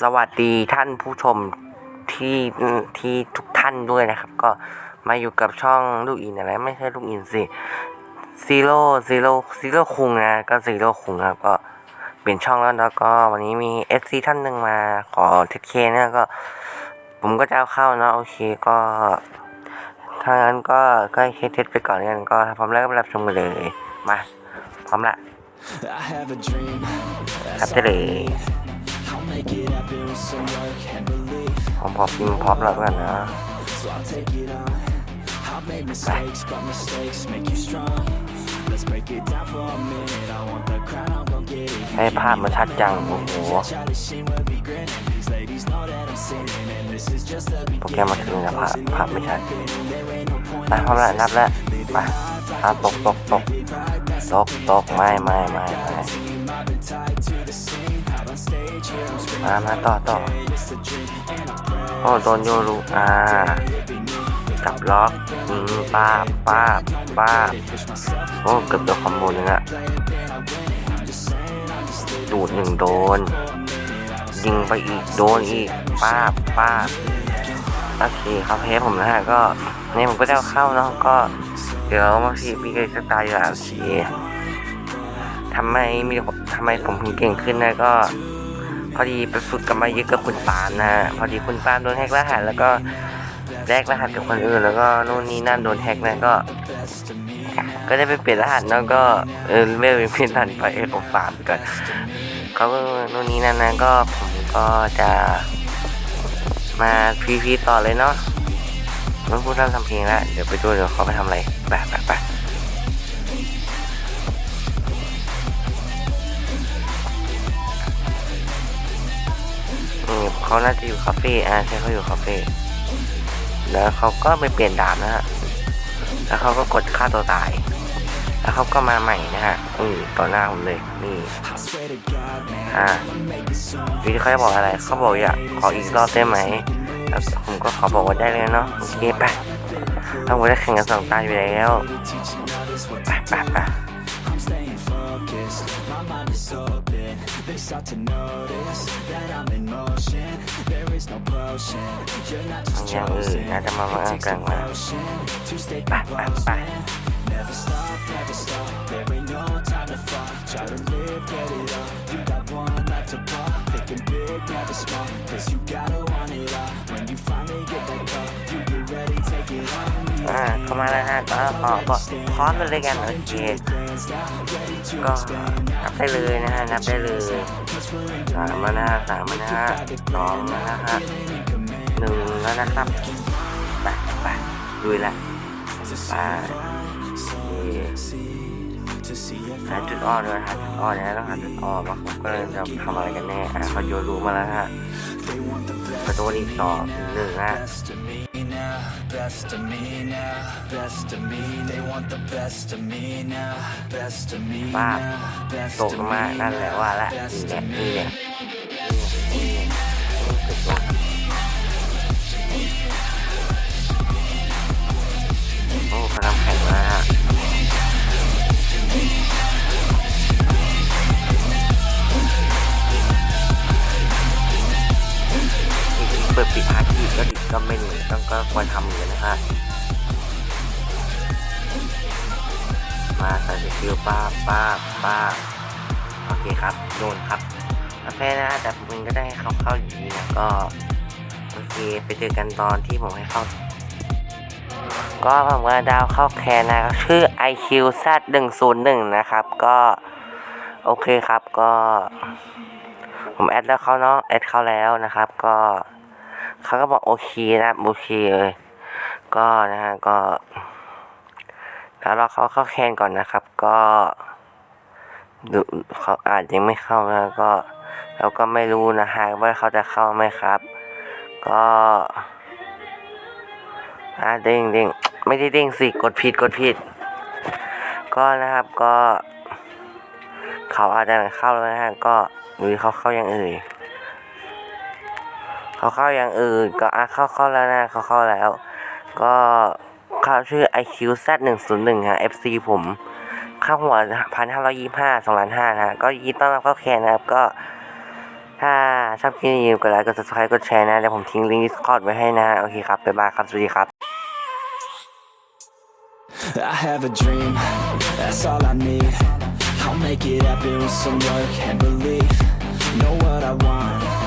สวัสดีท่านผู้ชมที่ที่ทุกท่านด้วยนะครับ ก็มาอยู่กับช่องลูกอินอะไรไม่ใช่ลูกอินสิซีโร่ซีโร่ซีโร่คุงนะก็ซีโร่คุงนะครับก็เปลี่ยนช่องแล้วแล้วก็วันนี้มีเอฟซีท่านหนึ่งมาขอเทสเคนะก็ ผมก็จะเอาเข้าเนอะโอเคก็ถ้างั้นก็ก็ให้เทสไปก่อนกันก็ถ้าพร้อมแล้วก็ไปรับชมกันเลยมาพร้อมละ I have a dream ครับได้เลย ผมพอพิมพ์พร้อมแล้วกันนะ So I'll take it on I've made mistakes but mistakes make you strong Let's break it down for a minute I want the crown I'm gon' get it ให้ภาพมันชัดจัง โอ้โห Charlie Sheen will be grinning These ladies know that I'm sinning And this is just the โปรแกรมมาถึงแล้วภาพภาพไม่ชัดไปพร้อมแล้วนับแล้วไปภาพตกตกตกตกตกไม่ไม่ไม่ไม่ มามาต่อต่อโอ้โดนโยรุอ่าจับล็อกยิงป้าบป้าบป้าบโอ้เกือบโดนคอมโบนึงอะดูดหนึ่งโดน ยิงไปอีกโดนอีกป้าบป้าบโอเคครับเพจผมนะฮะก็นี่ผมก็ได้เข้าเนาะก็ เดี๋ยวมาพี่พี่ก็จะตายอย่างโอเคทำไมมีทำไมผมถึงเก่งขึ้นนะก็ พอดีไปฝึกกับมาเยอะกับคุณปานนะฮะพอดีคุณปานโดนแฮกรหัสแล้วก็แลกรหัสกับคนอื่น แล้วก็นู่นนี่นั่นโดนแฮกนะก็ ก็ได้ไปเปลี่ยนรหัสแล้วก็เออไม่ไปเปลี่ยนรหัสไปเออผมฝากไปก่อนเขาก็นู่นนี่นั่นนะก็ผมก็จะมาพีพีต่อเลยเนาะไม่พูดเรื่องทำเพลงแล้วเดี๋ยวไปดูเดี๋ยวเขาไปทำอะไรไปไปไป เขาน่าจะอยู่คาเฟ่อ่าใช่เขาอยู่คาเฟ่แล้วเขาก็ไปเปลี่ยนดาบนะฮะแล้วเขาก็กดฆ่าตัวตาย แล้วเขาก็มาใหม่นะฮะอืมต่อหน้าผมเลยนี่อ่าวิธีเขาจะบอกอะไรเขาบอกอยากขออีกรอบได้ไหมแล้วผมก็ขอบอกว่าได้เลยเนาะโอเคไปต้องไปได้แข่งกันสองตาอยู่แล้วไปไปไป focused. My mind is open. They start to notice That I'm in motion. There is no potion. You're not just chosen. It takes devotion To stay composed Never stop, never stop. There ain't no time to fall Try to live, get it แล้วฮะก็ขอบอกพร้อมเลยกันโอเคก็นับได้เลยนะฮะนับได้เลยสามนะฮะสามนะฮะสองนะฮะหนึ่งแล้วนะครับไปไปลุยละไป หาจุดอ่อนด้วยหาจุดอ่อนนะต้องหาจุดอ่อนว่าผมก็เลยจะทำอะไรกันแน่อะเขาโยนรู้มาแล้วฮะประตูอีกสองหนึ่งฮะ Best of me now, best of me now, best of me. They want the best of me now, best of me ป้าบ now, best ตก of ลงมา me นั่ ปิดปิดอาชีพก็ดิก็ไม่เหมือนต้องก็ควรทำเหมือนกันนะฮะมาใส่สกิลป้าป้าป้าโอเคครับโดนครับกาแฟนะแต่ผมเองก็ได้ให้เขาเข้าอยู่ดีนะก็โอเคไปเจอกันตอนที่ผมให้เข้า ก็ผมว่าดาวเข้าแคนนะชื่อ IQ Z 1 0 1นะครับ ก็โอเคครับก็ ผมแอดแล้วเขาเนาะแอดเขาแล้วนะครับ ก็ เขาก็บอกโอเคนะโอเคเลยก็นะฮะก็แล้วเราเขาเข้าแคนก่อนนะครับ ก็ดูเขาอาจยังไม่เข้านะก็เราก็ไม่รู้นะฮะว่าเขาจะเข้าไหมครับ ก็อ่าเด้งเด้งไม่ได้เด้งสิกดผิดกดผิด ก็นะครับก็ เขาอาจจะเข้าแล้วนะฮะก็หรือเขาเข้าย่างอื่น เขาเข้าอย่างอื่น ก็อะเข้าเข้าแล้วนะเขาเข้าแล้ว ก็เขาชื่อ IQZ101 ฮะ FC ผมข้าหัวพันห้าร้อยยี่ห้าสองล้านห้านะ ก็ยินต้อนรับเข้าแคนนะครับ ก็ ถ้าชอบคลิปนี้ก็ไลค์กดซับสไครต์กดแชร์นะ เดี๋ยวผมทิ้งลิงก์ดิสคอร์ดไว้ให้นะ โอเคครับ บ๊ายบายครับ สวัสดีครับ I have a dream, that's all I need I'll make it happen with some work and belief Know what I want